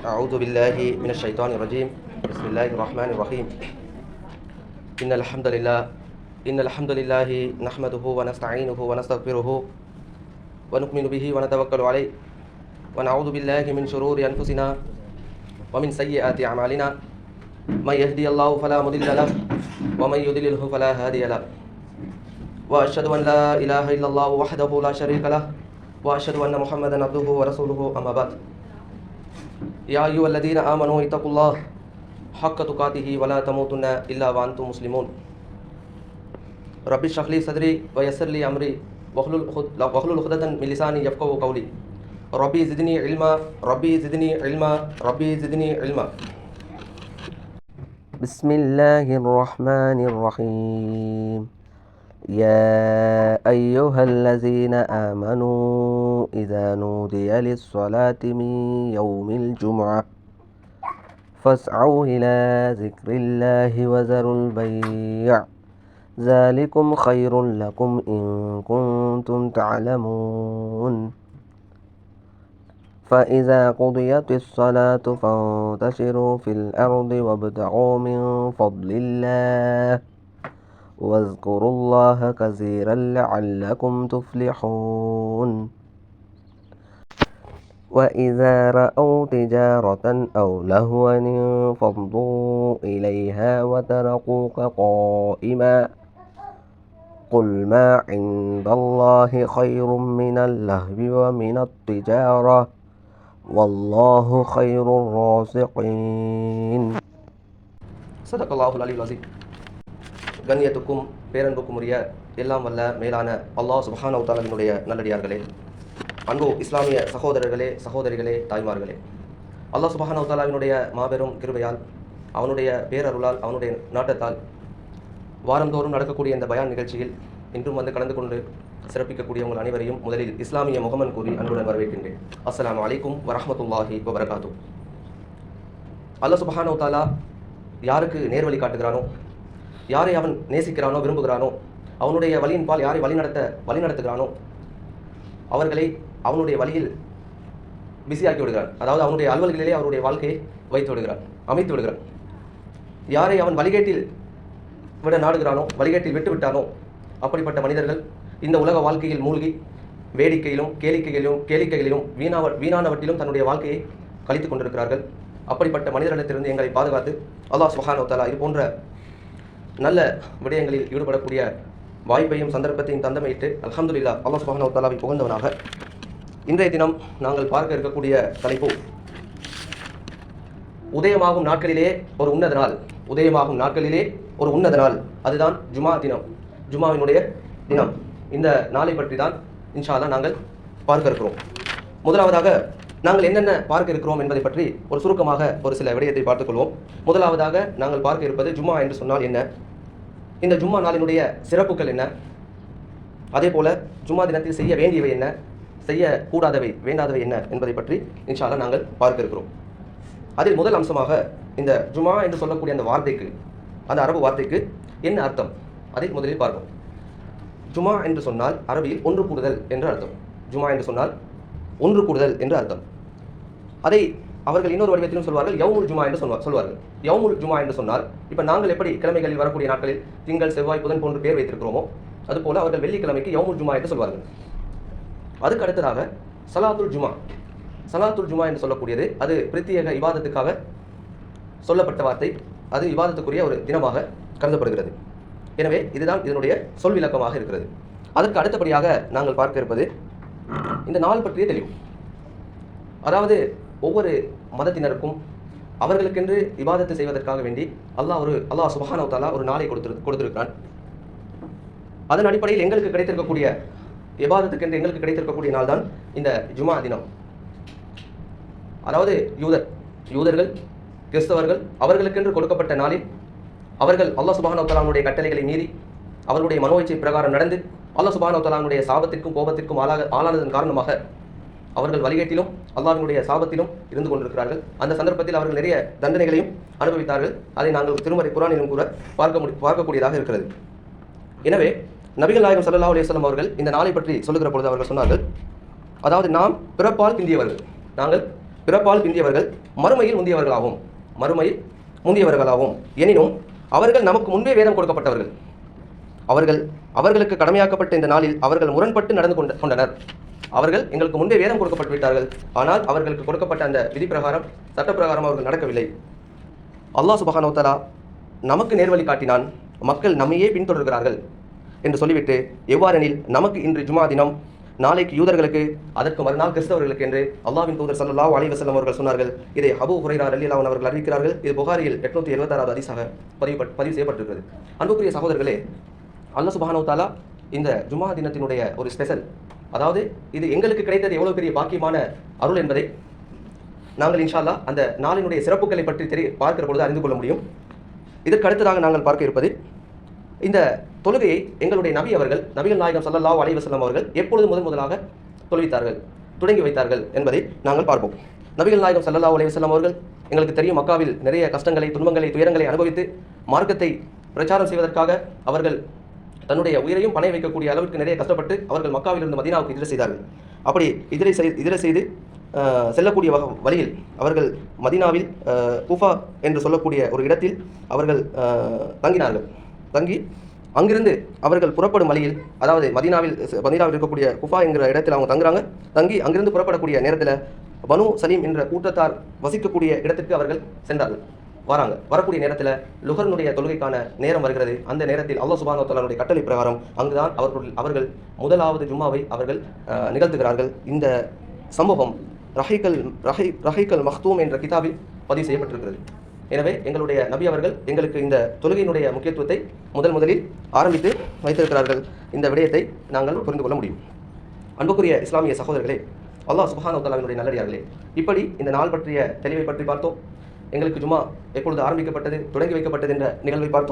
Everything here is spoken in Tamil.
أعوذ بالله من الشيطان الرجيم. بسم الله الرحمن الرحيم. إن الحمد لله إن الحمد لله نحمده ونستعينه ونستغفره ونؤمن به ونتوكل عليه. ونعوذ بالله من شرور أنفسنا ومن سيئات أعمالنا. من يهدي الله فلا مضل له ومن يضلله فلا هادي له. وأشهد أن لا إله إلا الله وحده لا شريك له وأشهد أن محمدا عبده ورسوله أما بعد. يا أيها الذين آمنوا اتقوا الله حق تقاته ولا تموتن إلا وأنتم مسلمون. رب اشرح لي صدري ويسر لي أمري. واحلل عقدة من لساني يفقهوا قولي. ربي زدني علما ربي زدني علما ربي زدني علما. بسم الله الرحمن الرحيم. يا أيها الذين آمنوا إذا نودي للصلاة من يوم الجمعة فاسعوا إلى ذكر الله وذروا البيع. ذلكم خير لكم إن كنتم تعلمون. فإذا قضيت الصلاة فانتشروا في الأرض وابتغوا من فضل الله. واذكروا الله كثيرا لعلكم تفلحون. وإذا رأوا تجارة أو لهوا انفضوا إليها وتركوك قائما. قل ما عند الله خير من اللهو ومن التجارة والله خير الرازقين. صدق الله العلي العظيم. கண்ணியத்துக்கும் பேரன்புக்கும் உரிய எல்லாம் வல்ல மேலான அல்லாஹ் சுபஹானவுத்தாலினுடைய நல்லடியார்களே அன்பு இஸ்லாமிய சகோதரர்களே சகோதரிகளே தாய்மார்களே. அல்லாஹ் சுபஹானவுத்தாலாவினுடைய மாபெரும் கிருபையால் அவனுடைய பேரருளால் அவனுடைய நாட்டத்தால் வாரந்தோறும் நடக்கக்கூடிய இந்த பயான் நிகழ்ச்சியில் இன்றும் வந்து கலந்து கொண்டு சிறப்பிக்கக்கூடிய உங்கள் அனைவரையும் முதலில் இஸ்லாமிய முகமன் கூறி அன்புடன் வரவேற்கின்றேன். அஸ்லாம் அலைக்கும் வரமத்துல்லாஹி வபரகாத்து அல்லாஹ் சுபஹானவுத்தாலா யாருக்கு நேர்வழி காட்டுகிறானோ யாரை அவன் நேசிக்கிறானோ விரும்புகிறானோ அவனுடைய வழியின்பால் யாரை வழிநடத்த வழிநடத்துகிறானோ அவர்களை அவனுடைய வழியில் பிஸியாக்கி விடுகிறான். அதாவது அவனுடைய அலுவல்களிலே அவருடைய வாழ்க்கையை வைத்து விடுகிறான் அமைத்து விடுகிறான். யாரை அவன் வழிகேட்டில் விட நாடுகிறானோ வழிகேட்டில் விட்டு விட்டானோ அப்படிப்பட்ட மனிதர்கள் இந்த உலக வாழ்க்கையில் மூழ்கி வேடிக்கையிலும் கேளிக்கைகளிலும் கேளிக்கைகளிலும் வீணாவ வீணானவற்றிலும் தன்னுடைய வாழ்க்கையை கழித்துக் கொண்டிருக்கிறார்கள். அப்படிப்பட்ட மனிதர்களிடத்திலிருந்து எங்களை பாதுகாத்து அல்லாஹ் சுஹானோ தலா இது போன்ற நல்ல விடயங்களில் ஈடுபடக்கூடிய வாய்ப்பையும் சந்தர்ப்பத்தையும் தந்தமையிட்டு அலமதுல்லா அல்லாஹ் சுப்ஹானஹு வ புகழ்ந்தவனாக. இன்றைய தினம் நாங்கள் பார்க்க இருக்கக்கூடிய தலைப்பு உதயமாகும் நாட்களிலே ஒரு உன்னத நாள். உதயமாகும் நாட்களிலே ஒரு உன்னத நாள். அதுதான் ஜுமா தினம். ஜுமாவினுடைய தினம். இந்த நாளை பற்றி தான் இன்ஷா நாங்கள் பார்க்க இருக்கிறோம். முதலாவதாக நாங்கள் என்னென்ன பார்க்க இருக்கிறோம் என்பதை பற்றி ஒரு சுருக்கமாக ஒரு சில விடயத்தை பார்த்துக்கொள்வோம் முதலாவதாக நாங்கள் பார்க்க இருப்பது ஜும்மா என்று சொன்னால் என்ன? இந்த ஜும்மா நாளினுடைய சிறப்புகள் என்ன? அதே போல் ஜும்மா தினத்தில் செய்ய வேண்டியவை என்ன? செய்யக்கூடாதவை வேண்டாதவை என்ன என்பதை பற்றி இன்ஷா நாங்கள் பார்க்க இருக்கிறோம். அதில் முதல் அம்சமாக இந்த ஜுமா என்று சொல்லக்கூடிய அந்த வார்த்தைக்கு அந்த அரபு வார்த்தைக்கு என்ன அர்த்தம்? அதை முதலில் பார்ப்போம். ஜுமா என்று சொன்னால் அரபியில் ஒன்று கூடுதல் என்று அர்த்தம். ஜுமா என்று சொன்னால் ஒன்று கூடுதல் என்று அர்த்தம். அதை அவர்கள் இன்னொரு வடிவத்திலும் சொல்வார்கள் யவுமுல் ஜுமா என்று சொல்வார் சொல்வார்கள். யவுமுல் ஜுமா என்று சொன்னால் இப்போ நாங்கள் எப்படி கிழமைகளில் வரக்கூடிய நாட்களில் திங்கள் செவ்வாய் புதன் போன்று பேர் வைத்திருக்கிறோமோ அதுபோல அவர்கள் வெள்ளிக்கிழமைக்கு யவுமுல் ஜுமா என்று சொல்வார்கள். அதுக்கு அடுத்ததாக சலாத்துல் ஜுமா சலாத்துல் ஜுமா என்று சொல்லக்கூடியது அது பிரத்யேக விவாதத்துக்காக சொல்லப்பட்ட வார்த்தை. அது விவாதத்துக்குரிய ஒரு தினமாக கருதப்படுகிறது. எனவே இதுதான் இதனுடைய சொல் விளக்கமாக இருக்கிறது. அதற்கு அடுத்தபடியாக நாங்கள் பார்க்க இருப்பது இந்த நாள் பற்றிய தெளிவு. அதாவது ஒவ்வொரு மதத்தினருக்கும் அவர்களுக்கென்று விவாதத்தை செய்வதற்காக வேண்டி அல்லாஹ் ஒரு அல்லாஹ் சுபஹானஹு ஒரு நாளை கொடுத்து கொடுத்திருக்கிறான். அதன் அடிப்படையில் எங்களுக்கு கிடைத்திருக்கக்கூடிய விவாதத்துக்கென்று எங்களுக்கு கிடைத்திருக்கக்கூடிய நாள் தான் இந்த ஜுமா தினம். அதாவது யூதர் யூதர்கள் கிறிஸ்தவர்கள் அவர்களுக்கென்று கொடுக்கப்பட்ட நாளில் அவர்கள் அல்லாஹ் சுபஹானஹு கட்டளைகளை மீறி அவர்களுடைய மனோச்சை பிரகாரம் நடந்து அல்லாஹ் சுபஹானஹு சாபத்திற்கும் கோபத்திற்கும் ஆளாக ஆளானதன் காரணமாக அவர்கள் வழிகேட்டிலும் அல்லாஹினுடைய சாபத்திலும் இருந்து கொண்டிருக்கிறார்கள். அந்த சந்தர்ப்பத்தில் அவர்கள் நிறைய தண்டனைகளையும் அனுபவித்தார்கள். அதை நாங்கள் திருமறை குரானிலும் கூட பார்க்க முடி பார்க்கக்கூடியதாக இருக்கிறது. எனவே நபிகள் நாயகம் சல்லா அலிஸ்லாம் அவர்கள் இந்த நாளை பற்றி சொல்லுகிற பொழுது அவர்கள் சொன்னார்கள் அதாவது நாம் பிறப்பால் பிந்தியவர்கள் நாங்கள் பிறப்பால் பிந்தியவர்கள் மறுமையில் முந்தியவர்களாகும் மறுமையில் முந்தியவர்களாகும் எனினும் அவர்கள் நமக்கு முன்பே வேதம் கொடுக்கப்பட்டவர்கள். அவர்கள் அவர்களுக்கு கடமையாக்கப்பட்ட இந்த நாளில் அவர்கள் முரண்பட்டு நடந்து கொண்ட கொண்டனர். அவர்கள் எங்களுக்கு முன்பே வேதம் கொடுக்கப்பட்டு விட்டார்கள். ஆனால் அவர்களுக்கு கொடுக்கப்பட்ட அந்த விதி பிரகாரம் சட்டப்பிரகாரம் அவர்கள் நடக்கவில்லை. அல்லாஹ் சுபஹானஹு நமக்கு நேர்வழி காட்டினான். மக்கள் நம்மையே பின்தொடர்கிறார்கள் என்று சொல்லிவிட்டு எவ்வாறெனில் நமக்கு இன்று ஜுமா தினம் நாளைக்கு யூதர்களுக்கு அதற்கு மறுநாள் கிறிஸ்தவர்களுக்கு என்று அல்லாவின் தூதர் சல்லா அலைஹி அவர்கள் சொன்னார்கள். இதை அபூ ஹுரைரா ரலியல்லாஹு அன்ஹு அவர்கள் அறிவிக்கிறார்கள். இது புகாரியில் எட்நூத்தி எழுபத்தாறாவது அதிசாக பதிவு பதிவு செய்யப்பட்டிருக்கிறது. அன்புக்குரிய சகோதரர்களே அல்ல சுபானோ தாலா இந்த ஜுமா தினத்தினுடைய ஒரு ஸ்பெஷல் அதாவது இது எங்களுக்கு கிடைத்தது எவ்வளவு பெரிய பாக்கியமான அருள் என்பதை நாங்கள் இன்ஷால்லா அந்த நாளினுடைய சிறப்புகளை பற்றி தெரிய பார்க்கிற பொழுது அறிந்து கொள்ள முடியும். இதற்கு அடுத்ததாக நாங்கள் பார்க்க இருப்பது இந்த தொழுகையை எங்களுடைய நபி அவர்கள் நபிகள் நாயகம் ஸல்லல்லாஹு அலைவசல்லம் அவர்கள் எப்பொழுது முதன் முதலாக தொழுவித்தார்கள் தொடங்கி வைத்தார்கள் என்பதை நாங்கள் பார்ப்போம். நபிகள் நாயகம் ஸல்லல்லாஹு அலைவசல்லம் அவர்கள் எங்களுக்கு தெரியும் மக்காவில் நிறைய கஷ்டங்களை துன்பங்களை துயரங்களை அனுபவித்து மார்க்கத்தை பிரச்சாரம் செய்வதற்காக அவர்கள் தன்னுடைய உயிரையும் பணைய வைக்கக்கூடிய அளவுக்கு நிறைய கஷ்டப்பட்டு அவர்கள் மக்காவிலிருந்து மதீனாவுக்கு இதிர செய்தார்கள். அப்படி இதிரை செய் இதிர செய்து செல்லக்கூடிய வக- வழியில் அவர்கள் மதீனாவில் குஃபா என்று சொல்லக்கூடிய ஒரு இடத்தில் அவர்கள் தங்கினார்கள். தங்கி அங்கிருந்து அவர்கள் புறப்படும் வழியில் அதாவது மதீனாவில் மதீனாவில் இருக்கக்கூடிய குஃபா என்கிற இடத்தில் அவங்க தங்குறாங்க. தங்கி அங்கிருந்து புறப்படக்கூடிய நேரத்தில் பனு சலீம் என்ற கூட்டத்தார் வசிக்கக்கூடிய இடத்திற்கு அவர்கள் சென்றார்கள். வராங்க. வரக்கூடிய நேரத்தில் லுகர்னுடைய தொழுகைக்கான நேரம் வருகிறது. அந்த நேரத்தில் அல்லா சுபானு கட்டளை பிரகாரம் அங்குதான் அவர்கள் அவர்கள் முதலாவது ஜும்மாவை அவர்கள் நிகழ்த்துகிறார்கள். இந்த சம்பவம் ரஹைக்கல் ரஹை ரஹைக்கல் மஹ்தூம் என்ற கிதாபில் பதிவு செய்யப்பட்டிருக்கிறது. எனவே எங்களுடைய நபி அவர்கள் எங்களுக்கு இந்த தொழுகையினுடைய முக்கியத்துவத்தை முதல் முதலில் ஆரம்பித்து வைத்திருக்கிறார்கள். இந்த விடயத்தை நாங்கள் புரிந்து கொள்ள முடியும். அன்புக்குரிய இஸ்லாமிய சகோதரர்களே அல்லாஹ் சுப்ஹானஹு நல்லடியார்களே இப்படி இந்த நாள் பற்றிய தெளிவை பற்றி பார்த்தோம். எங்களுக்கு ஜுமா எப்பொழுது ஆரம்பிக்கப்பட்டது தொடங்கி வைக்கப்பட்டது என்ற நிகழ்வை பார்த்தோம்.